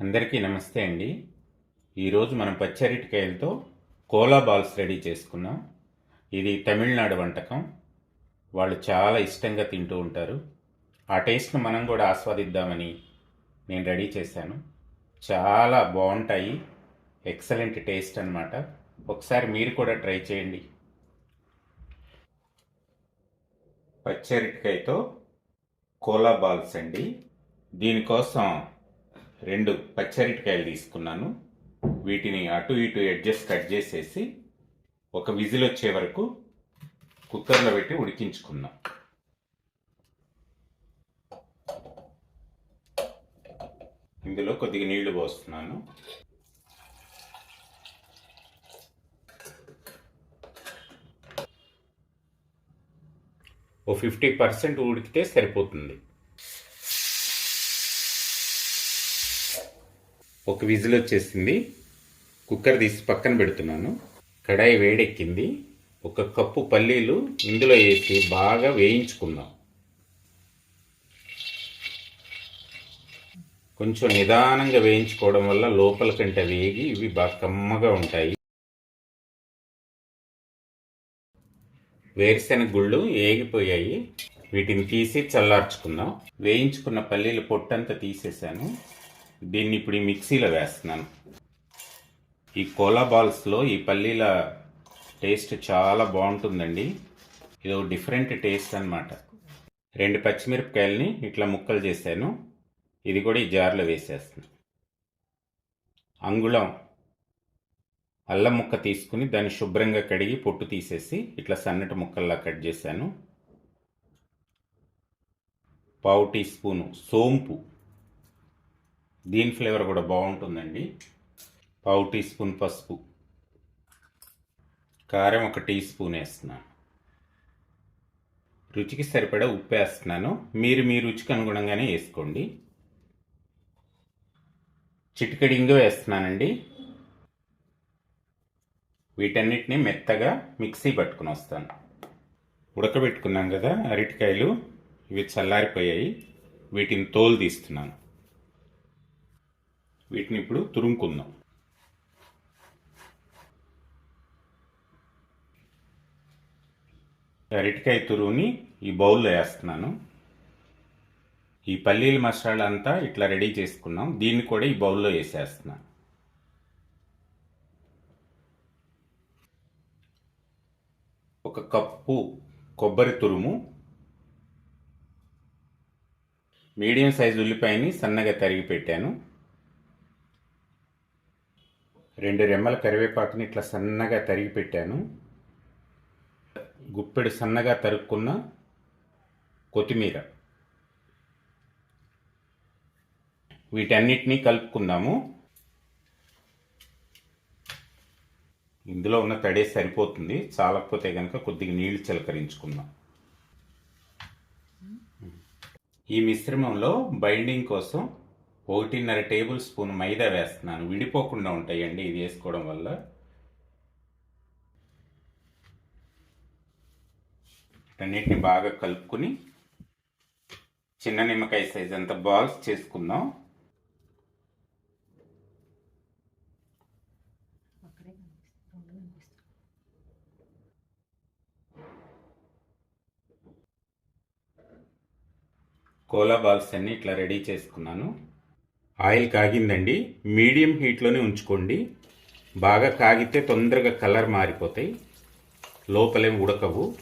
అందరికీ నమస్తే అండి. ఈరోజు మనం పచ్చరిటికాయలతో కోలా బాల్స్ రెడీ చేసుకున్నాం. ఇది తమిళనాడు వంటకం. వాళ్ళు చాలా ఇష్టంగా తింటూ ఉంటారు. ఆ టేస్ట్ను మనం కూడా ఆస్వాదిద్దామని నేను రెడీ చేశాను. చాలా బాగుంటాయి. ఎక్సలెంట్ టేస్ట్ అన్నమాట. ఒకసారి మీరు కూడా ట్రై చేయండి. పచ్చరిటికాయతో కోలా బాల్స్ అండి. దీనికోసం రెండు పచ్చరిటికాయలు తీసుకున్నాను. వీటిని అటు ఇటు అడ్జస్ట్ కట్ చేసేసి ఒక విజిల్ వచ్చే వరకు కుక్కర్లో పెట్టి ఉడికించుకుందాం ఇందులో కొద్దిగా నీళ్ళు పోస్తున్నాను. ఓ ఫిఫ్టీ పర్సెంట్ ఉడికితే సరిపోతుంది. ఒక విజిల్ వచ్చేసింది. కుక్కర్ తీసి పక్కన పెడుతున్నాను. కడాయి వేడెక్కింది. ఒక కప్పు పల్లీలు ఇందులో వేసి బాగా వేయించుకుందాం. కొంచెం నిదానంగా వేయించుకోవడం వల్ల లోపల కంటే వేగి ఇవి బాగా కమ్మగా ఉంటాయి. వేరుశెనగ గుళ్ళు ఏగిపోయాయి. వీటిని తీసి చల్లార్చుకుందాం. వేయించుకున్న పల్లీలు పొట్టంతా తీసేసాను దీన్ని ఇప్పుడు ఈ మిక్సీలో వేస్తున్నాను. ఈ కోలా బాల్స్లో ఈ పల్లీల టేస్ట్ చాలా బాగుంటుందండి. ఇది ఒక డిఫరెంట్ టేస్ట్ అనమాట రెండు పచ్చిమిరపకాయలని ఇట్లా ముక్కలు చేశాను. ఇది కూడా ఈ జార్లో వేసేస్తాను అంగుళం అల్లం ముక్క తీసుకుని దాన్ని శుభ్రంగా కడిగి పొట్టు తీసేసి ఇట్లా సన్నటి ముక్కల్లా కట్ చేశాను. పావు టీ స్పూను సోంపు. దీని ఫ్లేవర్ కూడా బాగుంటుందండి. పావు టీ స్పూన్ పసుపు. కారం ఒక టీ స్పూన్ వేస్తున్నాను. రుచికి సరిపడా ఉప్పు వేస్తున్నాను. మీరు మీ రుచికి అనుగుణంగానే వేసుకోండి. చిటికెడు ఇంగు వేస్తున్నానండి. వీటన్నిటిని మెత్తగా మిక్సీ పట్టుకుని వస్తాను. ఉడకబెట్టుకున్నాం కదా అరటికాయలు. ఇవి చల్లారిపోయాయి. వీటిని తోలు తీస్తున్నాను. వీటిని ఇప్పుడు తురుముకుందాం. అరటికాయ తురువుని ఈ బౌల్లో వేస్తున్నాను. ఈ పల్లీల మసాలా అంతా ఇట్లా రెడీ చేసుకున్నాం. దీన్ని కూడా ఈ బౌల్లో వేసేస్తున్నాను. ఒక కప్పు కొబ్బరి తురుము మీడియం సైజు ఉల్లిపాయని సన్నగా తరిగి పెట్టాను. రెండు రెమ్మల కరివేపాకుని ఇట్లా సన్నగా తరిగి పెట్టాను. గుప్పెడు సన్నగా తరుక్కున్న కొత్తిమీర. వీటన్నిటినీ కలుపుకుందాము. ఇందులో ఉన్న తడే సరిపోతుంది. చాలకపోతే కనుక కొద్దిగా నీళ్ళు చిలకరించుకుందాం. ఈ మిశ్రమంలో బైండింగ్ కోసం ఒకటిన్నర టేబుల్ స్పూన్ మైదా వేస్తున్నాను. విడిపోకుండా ఉంటాయండి. ఇది వేసుకోవడం వల్ల. అన్నిటిని బాగా కలుపుకుని చిన్న నిమ్మకాయ సైజ్ అంత బాల్స్ చేసుకుందాం. కోలా బాల్స్ అన్ని ఇట్లా రెడీ చేసుకున్నాను. ఆయిల్ కాగిందండి. మీడియం హీట్లోనే ఉంచుకోండి. బాగా కాగితే తొందరగా కలర్ మారిపోతాయి. లోపలేం ఉడకవు.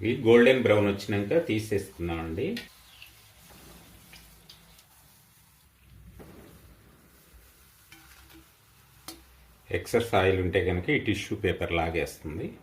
ఇవి గోల్డెన్ బ్రౌన్ వచ్చినాక తీసేసుకున్నామండి ఎక్సెస్ ఆయిల్ ఉంటే కనుక ఈ టిష్యూ పేపర్ లాగేస్తుంది.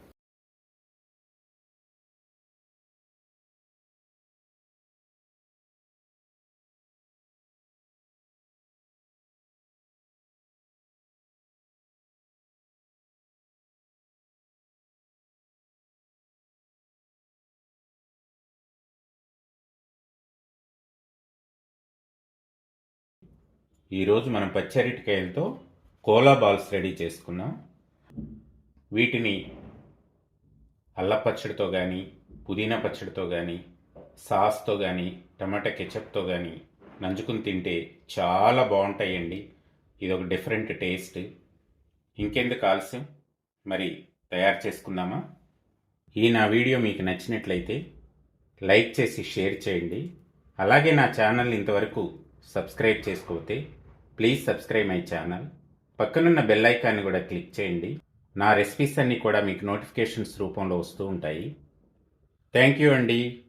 ఈరోజు మనం పచ్చరిటికాయలతో కోలా బాల్స్ రెడీ చేసుకున్నాం. వీటిని అల్ల పచ్చడితో కానీ పుదీనా పచ్చడితో కానీ సాస్తో కానీ టమాటా కెచప్తో కానీ నంచుకుని తింటే చాలా బాగుంటాయండి. ఇది ఒక డిఫరెంట్ టేస్ట్. ఇంకెందుకు ఆలస్యం? మరి తయారు చేసుకుందామా? ఈ నా వీడియో మీకు నచ్చినట్లయితే లైక్ చేసి షేర్ చేయండి. అలాగే నా ఛానల్ ఇంతవరకు సబ్స్క్రైబ్ చేసుకోతే ప్లీజ్ సబ్స్క్రైబ్ మై ఛానల్. పక్కనున్న బెల్ ఐకాన్ని కూడా క్లిక్ చేయండి. నా రెసిపీస్ అన్నీ కూడా మీకు నోటిఫికేషన్స్ రూపంలో వస్తూ ఉంటాయి. థ్యాంక్ యూ అండి.